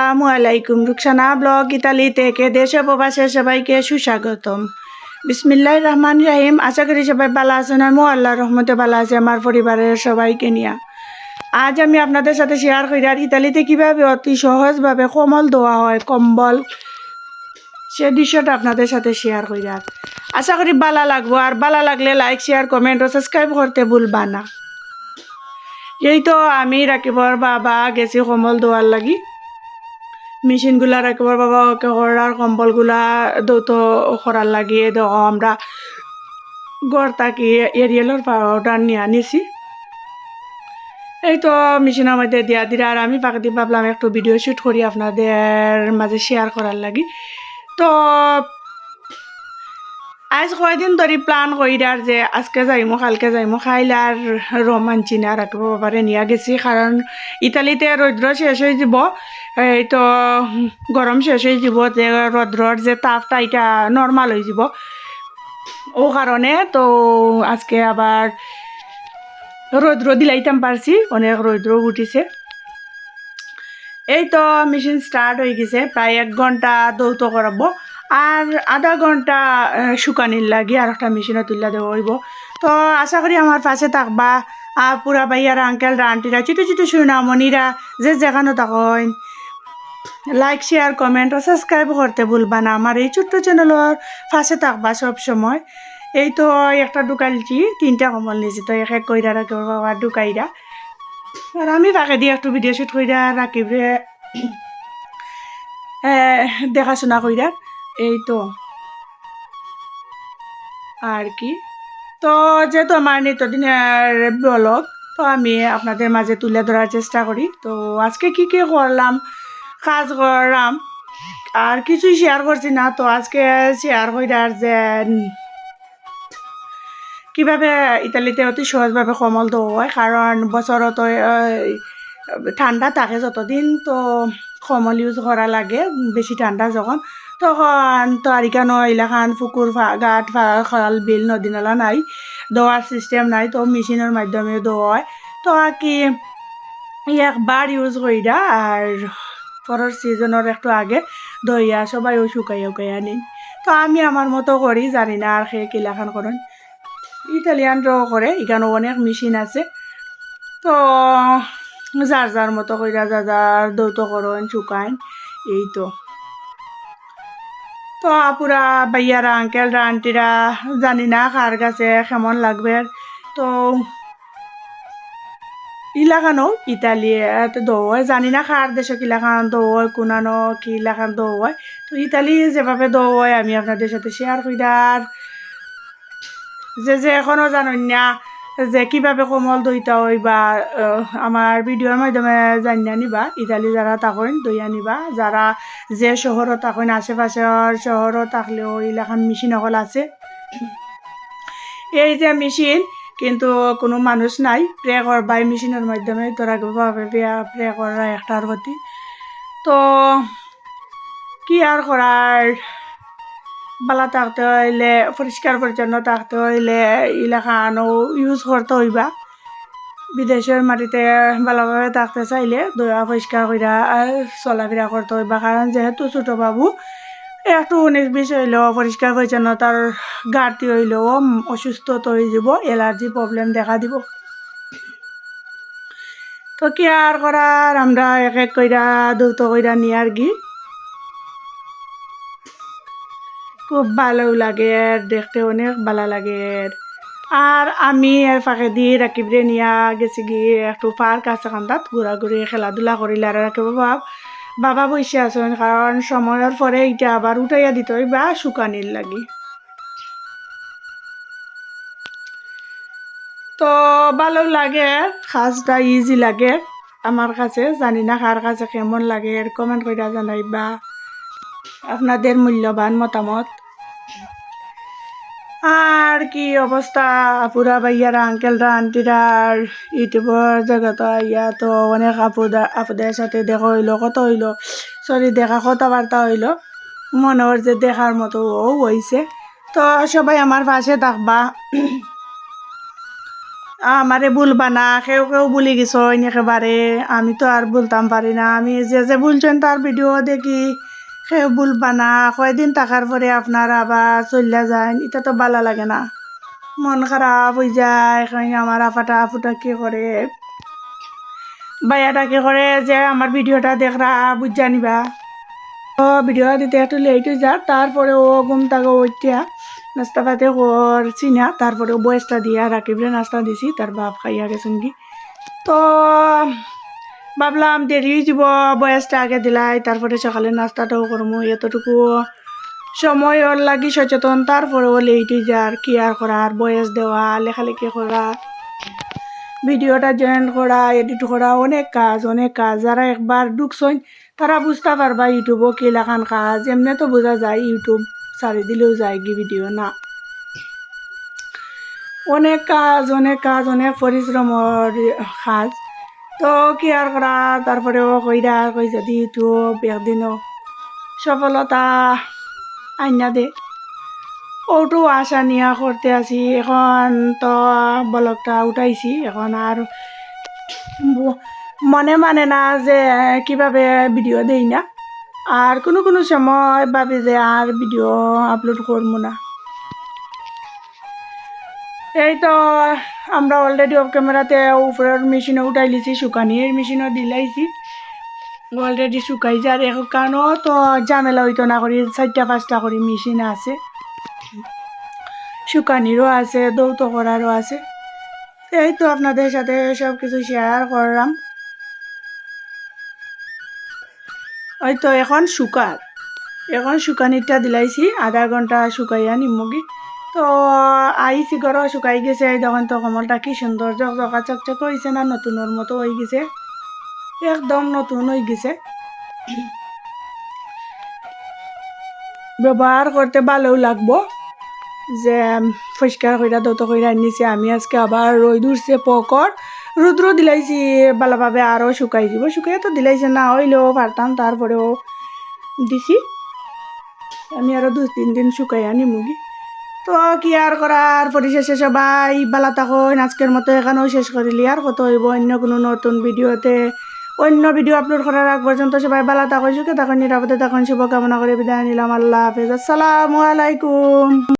আসসালামু আলাইকুম। Rukhsana blog Italy থেকে দেশ প্রবাসে সবাইকে সুস্বাগতম। বিসমিল্লাহ রহমান রাহিম। আশা করি সবাই ভালো আছেন। আমিও আল্লাহ রহমতে ভালো আছে, আমার পরিবারের সবাইকে নিয়ে। আজ আমি আপনাদের সাথে শেয়ার করি আর ইতালিতে কীভাবে অতি সহজভাবে কমল দেওয়া হয়, কম্বল। সে দৃশ্যটা আপনাদের সাথে শেয়ার করি আর। আশা করি ভালো লাগবো। আর ভালো লাগলে লাইক শেয়ার কমেন্ট ও সাবস্ক্রাইব করতে ভুলবা না। এই তো আমি রাকিবর বাবা গেছি কম্বল দেওয়ার লাগি। মেশিনগুলা রাখিবার বাবা করার কম্বলগুলা দৌত হরার লাগিয়ে তো আমরা গড় তাকি এরিয়েলর পাউডার নিয়ে আনিছি এই তো মেশিনের মধ্যে দিয়া দিরা আর আমি পাকে দিয়ে ভাবলাম একটু ভিডিও শ্যুট করি আপনাদের মাঝে শেয়ার করার লাগি। তো আজ কয়দিন ধরে প্ল্যান কইরার যে আজকে যাইমো, কালকে যাইমো খাইলে আর রোমাঞ্চি না রাখব বাবারে নিয়ে গেছি কারণ ইতালিতে রৌদ্র শেষ হয়ে যাব। এই তো গরম শেষ হয়ে যাব, যে রৌদ্রর যে তাপটা এটা নর্মাল হয়ে যাব। ও কারণে তো আজকে আবার রৌদ্র দিলাইতাম পারছি অনেক রৌদ্র উঠিছে। এই তো মেশিন স্টার্ট হয়ে গেছে প্রায় এক ঘণ্টা দৌত করাবো আর আধা ঘণ্টা শুকানির লাগি আর একটা মেশিনে তুললা দেওয়া হইব। তো আশা করি আমার পাশে থাকবা। আর পুরা ভাইয়ার আঙ্কেল আন্টিরা ছোটো ছোটো সুনামণিরা যে যেখানে তখন লাইক শেয়ার কমেন্ট ও সাবস্ক্রাইব করতে ভুলবা না। আমার এই ছোট্ট চ্যানেলের পাশে থাকবা সব সময়। এই তো একটা ঢুকাইছি, তিনটা কমল নিয়েছি। তো এক এক কইরা রাখি বাবা ঢুকাইরা। আর আমি তাকে দিয়ে একটু ভিডিও শ্যুট কইরা রাখিবে দেখাশোনা কইরা। এই তো। আর কি? তো যেহেতু আমার নিত্যদিনের ব্লগ, তো আমি আপনাদের মাঝে তুলে ধরার চেষ্টা করি। তো আজকে কি কি করলাম? কাজ করলাম। আর কিছুই শেয়ার করছি না। তো আজকে শেয়ার কইরার যে কীভাবে ইতালিতে অতি সহজভাবে কমল দেওয়া হয়, কারণ বছরত ঠান্ডা থাকে যতদিন, তো কমল ইউজ করা লাগে, বেশি ঠান্ডা যখন। তখন তো আর ইকানো এলাকান পুকুর ঘাট খাল, বিল, নদী, নালা নাই। দেওয়ার সিস্টেম নাই, তো মেশিনের মাধ্যমে দেওয়া হয় তো আর কি, একবার ইউজ কইরা আর পরের সিজনের একটু আগে দইয়া সবাই ও শুকাইয়া উকাইয়া নিন। তো আমি আমার মতো করি, জানি না আর সে কিলাখান করেন। ইটালিয়ানরাও করে, এখানে অনেক মেশিন আছে। তো যার যার মতো কইরা যা যার দৌত করেন, শুকাইন, এই তো। তো আপুরা ভাইয়ারা আঙ্কেলরা আন্টিরা, জানি না কার কাছে কেমন লাগবে। তো ইলাকানো ইতালিয়াত দৌয়, জানি না কার দেশে কিলাখান দৌয়, কোনানো কি ইলাকান দৌয়। তো ইতালি যেভাবে দৌয়, আমি আপনাদের সাথে শেয়ার কইরার যে যে এখনও জানেন না যে কীভাবে কোমল দইতা হয় বা আমার ভিডিওর মাধ্যমে জানিয়ে নিবা ইতালি যারা তখন দইয়া নিবা যারা যে শহরত তখন আশেপাশের শহরত থাকলেও এলাকান মেশিন সকল আছে। এই যে মেশিন কিন্তু কোনো মানুষ নাই প্রে করবাই মেশিনের মাধ্যমে তোরা প্রে করা একটার প্রতি তো, কি আর করার বালা থাকতে হইলে, পরিষ্কার পরিচ্ছন্ন থাকতে হইলে এলাকানো ইউজ করতে হইবা। বিদেশের মাটিতে ভালোভাবে থাকতে চাইলে দয়া পরিষ্কার কইরা চলাফেরা করতে হইবা। কারণ যেহেতু ছোট বাবু, একটু উনিশ বিশ হইলেও, পরিষ্কার পরিচ্ছন্নতার ঘাটতি হইলেও অসুস্থ হয়ে যাব এলার্জি প্রবলেম দেখা দিব। তো কি আর করার? আমরা এক এক কইরা, দ্রুত কইরা নিয়ে আর খুব ভালো লাগে দেখতে অনেক ভালো লাগে। আর আমি এর ফাঁকে দিয়ে রাকিবরে নিয়া গেছি গিয়ে একটু পার্ক আছে কান্দাত ঘোরাঘুরি খেলাধুলা করিলে আর রাকিব বাবা বাবা বসে আছেন কারণ সময়ের পরে এটা আবার উঠাইয়া দিতে বা শুকানির লাগি। তো ভালো লাগে কাজটা ইজি লাগে আমার কাছে, জানি না কার কাছে কেমন লাগে কমেন্ট করে জানাইবা। আপনাদের মূল্যবান মতামত। আর কি অবস্থা? আপুরা, ভাইয়ারা, আঙ্কেলরা, আন্টিরা, আর ইউটিউবের জগত ইয়া তো অনেক আপুদা, আপুদের সাথে দেখা হইল কত হইল। সরি দেখা, কথাবার্তা হইল। মনে যে দেখার মতো ও হইছে। তো সবাই আমার পাশে থাকবা। আমারে ভুলবা না, কেউ কেউ ভুলে গেছ একেবারে। আমি তো আর বলতাম পারি না। আমি যে যে বলছেন তার ভিডিও দেখি। কেউ ভুলবা না কয়দিন থাকার পরে আপনার আবার চলিয়া যায় এটা তো ভালো লাগে না। মন খারাপ হয়ে যায় আমার আফাটা ফুটা কি করে বাইয়াটা কি করে যে আমার ভিডিওটা দেখরা বুঝা নিবা। ও ভিডিও দিতে একটু লেট হয়ে যা তারপরে ও ঘুম থাকে ওইটা নাস্তা পাতে করছি না তারপরে বয়সটা দিয়া রাখিবলে নাস্তা দিছি তার বাপ খাইয়া গেছেন কি তো ভাবলাম দেরি যাব বয়সটা আগে দিলাই, তারপরে সকালে নাস্তাটাও করব এতটুকু সময় ওর লাগি সচেতন, তারপরেও লেট যার কি আর করার বয়স দেওয়া, লেখালেখি করা, ভিডিওটা জয়েন করা এডিট করা, অনেক কাজ অনেক কাজ, যারা একবার ঢুকছই তারা বুঝতে পারবা ইউটিউবও কি লেখান কাজ, এমনি তো বোঝা যায় ইউটিউব সারি দিলেও যায় কি ভিডিও, না। অনেক কাজ অনেক কাজ, অনেক পরিশ্রমর কাজ। তো কি আর করা? তারপরেও কইরা কই যদি ইউটিউব একদিনও সফলতা আইনা দে। ওটো আশা নিয়া করতে আছি। এখন তো ব্লগটা উঠাইছি। এখন আর মনে মানে না যে কীভাবে ভিডিও দেই না। আর কোনো কোনো সময় ভাবি যে আর ভিডিও আপলোড করব না। এই তো আমরা অলরেডি অফ ক্যামেরাতে উপরের মেশিনে উঠাই লিছি, শুকানির মেশিনও দিলাইছি অলরেডি শুকাই যার এখানেও তো ঝামেলা হইতো না করি, চারটা পাঁচটা করে মেশিন আছে। শুকানিরও আছে, দৌত করারও আছে। এই তো আপনাদের সাথে সব কিছু শেয়ার করলাম। ওই তো এখন শুকার এখন শুকানিটা দিলাইছি আধা ঘণ্টা শুকাইয়া নিমুগি তো আইসি ঘর শুকাই গেছে, দেখুন তো কমলটা কি সুন্দর জকজকা চকচক হয়েছে না নতুনের মতো হয়ে গেছে। একদম নতুন হয়ে গেছে। ব্যবহার করতে ভালোও লাগবো। যে পরিষ্কার কইরা দত কইরা নিছে আমি আজকে আবার রোদ উঠছে পকর রুদ্র দিলাইছি ভালোভাবে আরও শুকাই দিব। শুকাই তো দিলাইছে না, হইলেও পারতাম তারপরেও দিছি। আমি আরও দু তিন দিন শুকাই আনি মুগি তো কি আর করার? পরিশেষে সবাই বেলা থাকুন। আজকের মতো এখানেও শেষ করিলি। আর কত হইব অন্য কোনো নতুন ভিডিওতে? অন্য ভিডিও আপলোড করার আগ পর্যন্ত সবাই বেলা থাকুন, সুখে থাকুন, নিরাপদে থাকুন। শুভকামনা করে বিদায় নিলাম। আল্লাহ হাফেজ। আসসালামু আলাইকুম।